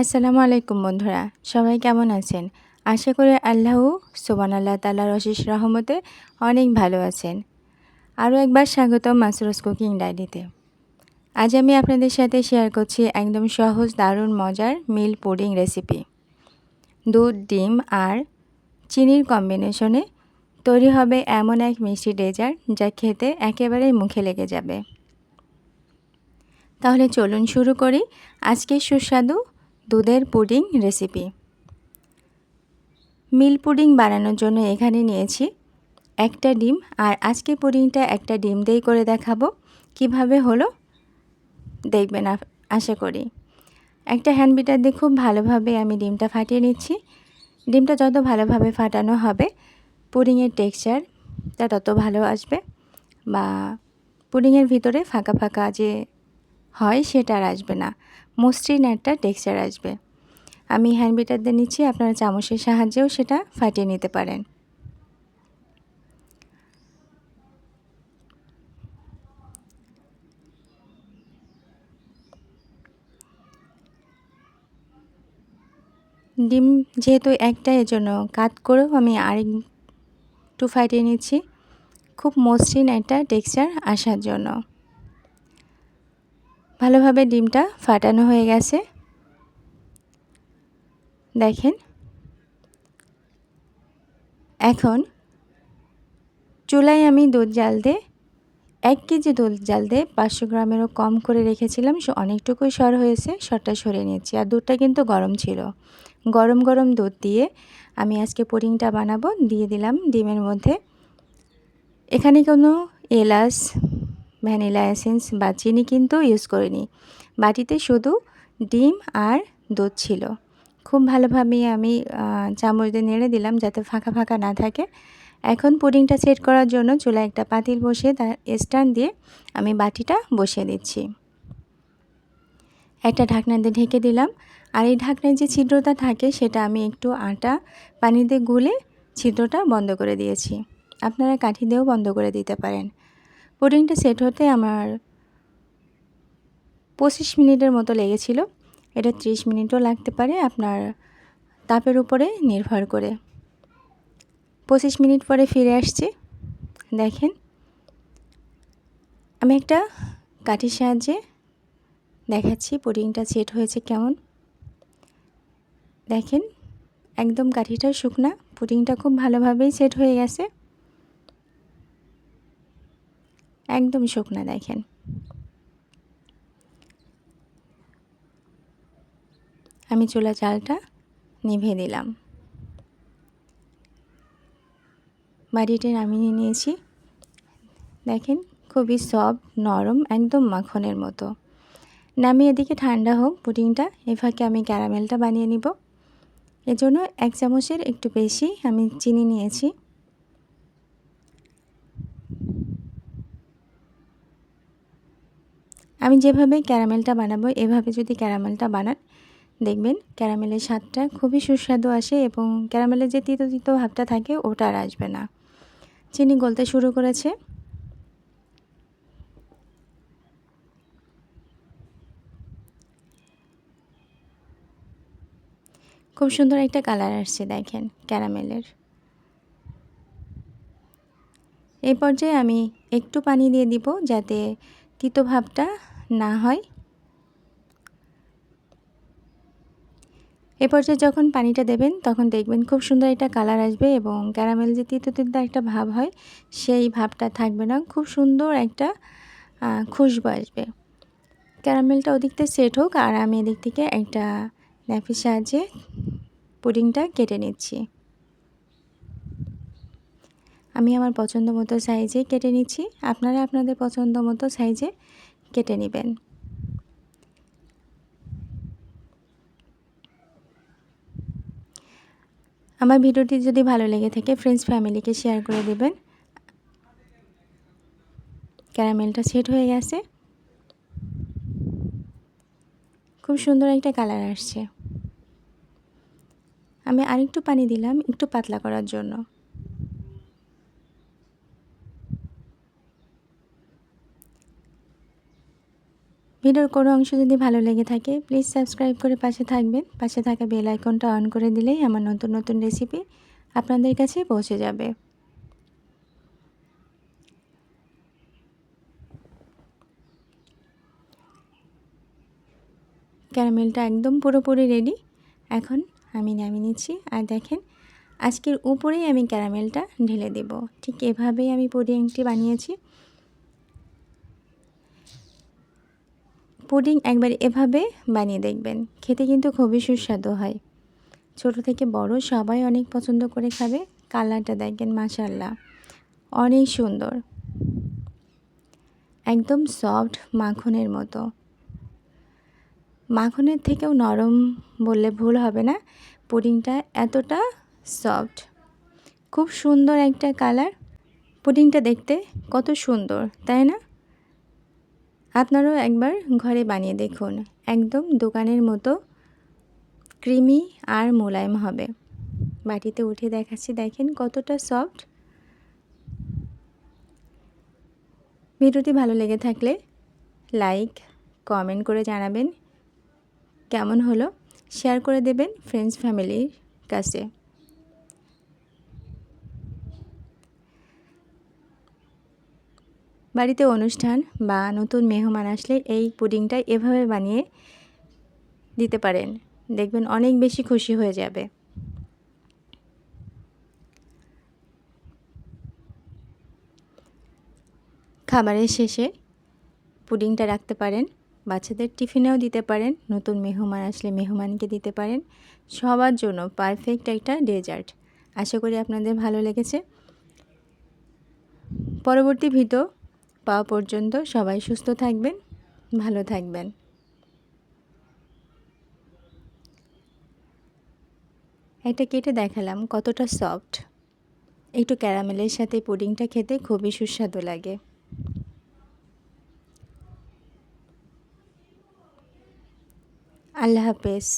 আসসালামু আলাইকুম বন্ধুরা, সবাই কেমন আছেন? আশা করি আল্লাহ সুবান আল্লাহ তাল্লাহর অশেষ রহমতে অনেক ভালো আছেন। আরও একবার স্বাগত মাসরুস কুকিং ডায়েরিতে। আজ আমি আপনাদের সাথে শেয়ার করছি একদম সহজ, দারুণ, মজার মিল পুডিং রেসিপি। দুধ, ডিম আর চিনির কম্বিনেশনে তৈরি হবে এমন এক মিষ্টি ডেজার্ট যা খেতে একেবারেই মুখে লেগে যাবে। তাহলে চলুন শুরু করি। আজকের সুস্বাদু দুধের পুডিং রেসিপি মিল পুডিং বানানোর জন্য এখানে নিয়েছি একটা ডিম, আর আজকে পুডিংটা একটা ডিম দিয়েই করে দেখাবো। কীভাবে হলো দেখবেন আশা করি। একটা হ্যান্ড বিটার দিয়ে খুব ভালোভাবে আমি ডিমটা ফাটিয়ে নিচ্ছি। ডিমটা যত ভালোভাবে ফাটানো হবে, পুডিংয়ের টেক্সচারটা তত ভালো আসবে, বা পুডিংয়ের ভিতরে ফাঁকা ফাঁকা যে হয় সেটা আর আসবে না। মসৃণ একটা টেক্সচার আসবে। আমি হ্যান্ড বিটার দিয়ে নিচ্ছি, আপনারা চামচের সাহায্যেও সেটা ফাটিয়ে নিতে পারেন। ডিম যেহেতু একটা এর জন্য কাট করেও আমি আরেকটু ফাটিয়ে নিচ্ছি। খুব মসৃণ একটা টেক্সচার আসার জন্য। ভালোভাবে ডিমটা ফাটানো হয়ে গেছে। দেখেন। এখন চুলায় আমি দুধ জাল দিয়ে এক কেজি দুধ জাল দিয়ে পাঁচশো গ্রামেরও কম করে রেখেছিলাম, সে অনেকটুকুই সর হয়েছে, সরটা সরিয়ে নিয়েছি। আর দুধটা কিন্তু গরম ছিল। গরম গরম দুধ দিয়ে আমি আজকে পুডিংটা বানাবো, দিয়ে দিলাম ডিমের মধ্যে। এখানে কোনো এলাচ ভ্যানিলা এসেন্স বা চিনি কিন্তু ইউজ করিনি। বাটিতে শুধু ডিম আর দুধ ছিল। খুব ভালোভাবে আমি চামচ দিয়ে নেড়ে দিলাম যাতে ফাঁকা ফাঁকা না থাকে। এখন পুডিংটা সেট করার জন্য চুলা একটা পাতিল বসিয়ে তার স্ট্যান্ড দিয়ে আমি বাটিটা বসিয়ে দিচ্ছি। একটা ঢাকনা দিয়ে ঢেকে দিলাম। আর এই ঢাকনায় যে ছিদ্রটা থাকে সেটা আমি একটু আটা পানিতে গুলে ছিদ্রটা বন্ধ করে দিয়েছি। আপনারা কাঠি দিয়েও বন্ধ করে দিতে পারেন। পুডিংটা সেট হতে আমার পঁচিশ মিনিটের মতো লেগেছিল। এটা ত্রিশ মিনিটও লাগতে পারে আপনার তাপের উপরে নির্ভর করে। পঁচিশ মিনিট পরে ফিরে আসছি। দেখেন, আমি একটা কাঠির সাহায্যে দেখাচ্ছি পুডিংটা সেট হয়েছে কেমন। দেখেন, একদম কাঠিটা শুকনা পুডিংটা খুব ভালোভাবেই সেট হয়ে গেছে। একদম শুকনা দেখেন। আমি চুলা চালটা নিভে দিলাম। বাড়িটি নামিয়ে নিয়েছি। দেখেন খুবই সফট নরম, একদম মাখনের মতো। নামিয়ে এদিকে ঠান্ডা হোক পুডিংটা এভাবে আমি ক্যারামেলটা বানিয়ে নিব। এজন্য এক চামচের একটু বেশি আমি চিনি নিয়েছি। আমি যেভাবে ক্যারামেলটা বানাবো, এভাবে যদি ক্যারামেলটা বানান, দেখবেন ক্যারামেলের স্বাদটা খুবই সুস্বাদু আসে এবং ক্যারামেলের যে তিতো তিতো ভাবটা থাকে ওটা আর আসবে না। চিনি গলতে শুরু করেছে। খুব সুন্দর একটা কালার আসছে দেখেন ক্যারামেলের। এই পর্যায়ে আমি একটু পানি দিয়ে দিব যাতে তিতো ভাবটা না হয়। এ পর্যায়ে যখন পানিটা দেবেন, তখন দেখবেন খুব সুন্দর একটা কালার আসবে এবং ক্যারামেল যে তিতো তিতো একটা ভাব হয়, সেই ভাবটা থাকবে না। খুব সুন্দর একটা খুশবু আসবে। ক্যারামেলটা ওদিক থেকে সেট হোক আর আমি এদিক থেকে একটা ন্যাপের সাহায্যে পুডিংটা কেটে নিচ্ছি। আমি আমার পছন্দ মতো সাইজে কেটে নিচ্ছি। আপনারা আপনাদের পছন্দ মতো সাইজে কেটে নেবেন। আমার ভিডিওটি যদি ভালো লেগে থাকে ফ্রেন্ডস ফ্যামিলিকে শেয়ার করে দেবেন। ক্যারামেলটা সেট হয়ে গেছে। খুব সুন্দর একটা কালার আসছে। আমি আরেকটু পানি দিলাম, একটু পাতলা করার জন্য। ভিডিওর কোনো অংশ যদি ভালো লেগে থাকে প্লিজ সাবস্ক্রাইব করে পাশে থাকবেন। পাশে থাকা বেল আইকনটা অন করে দিলেই আমার নতুন নতুন রেসিপি আপনাদের কাছে পৌঁছে যাবে। ক্যারামেলটা একদম পুরোপুরি রেডি এখন আমি নামিয়ে নিচ্ছি। আর দেখেন, আজকের উপরেই আমি ক্যারামেলটা ঢেলে দেব। ঠিক এভাবেই আমি পুডিংটি বানিয়েছি। পুডিং একবার এভাবে বানিয়ে দেখবেন। খেতে কিন্তু খুবই সুস্বাদু হয়। ছোট থেকে বড় সবাই অনেক পছন্দ করে খাবে। কালারটা দেখবেন মাশাল্লাহ অনেক সুন্দর। একদম সফট মাখনের মতো। মাখনের থেকেও নরম বললে ভুল হবে না। পুডিংটা এতটা সফট। খুব সুন্দর একটা কালার। পুডিংটা দেখতে কত সুন্দর, তাই না? আপনারাও একবার ঘরে বানিয়ে দেখুন। একদম দোকানের মতো ক্রিমি আর মোলায়েম হবে। বাটিতে উঠে দেখাচ্ছি, দেখেন কতটা সফট। ভিডিওটি ভালো লেগে থাকলে লাইক, কমেন্ট করে জানাবেন। কেমন হলো? শেয়ার করে দেবেন ফ্রেন্ডস ফ্যামিলির কাছে। বাড়িতে অনুষ্ঠান বা নতুন মেহমান আসলে এই পুডিংটা এভাবে বানিয়ে দিতে পারেন। দেখবেন অনেক বেশি খুশি হয়ে যাবে। খাবারের শেষে পুডিংটা রাখতে পারেন, বাচ্চাদের টিফিনেও দিতে পারেন, নতুন মেহমান আসলে মেহমানকে দিতে পারেন। সবার জন্য পারফেক্ট একটা ডেজার্ট। আশা করি আপনাদের ভালো লেগেছে। পরবর্তী ভিডিও পাওয়া পর্যন্ত সবাই সুস্থ থাকবেন, ভালো থাকবেন। এটা কেটে দেখালাম কতটা সফট। একটু ক্যারামেলের সাথে পুডিংটা খেতে খুবই সুস্বাদু লাগে। আল্লাহ হাফেজ।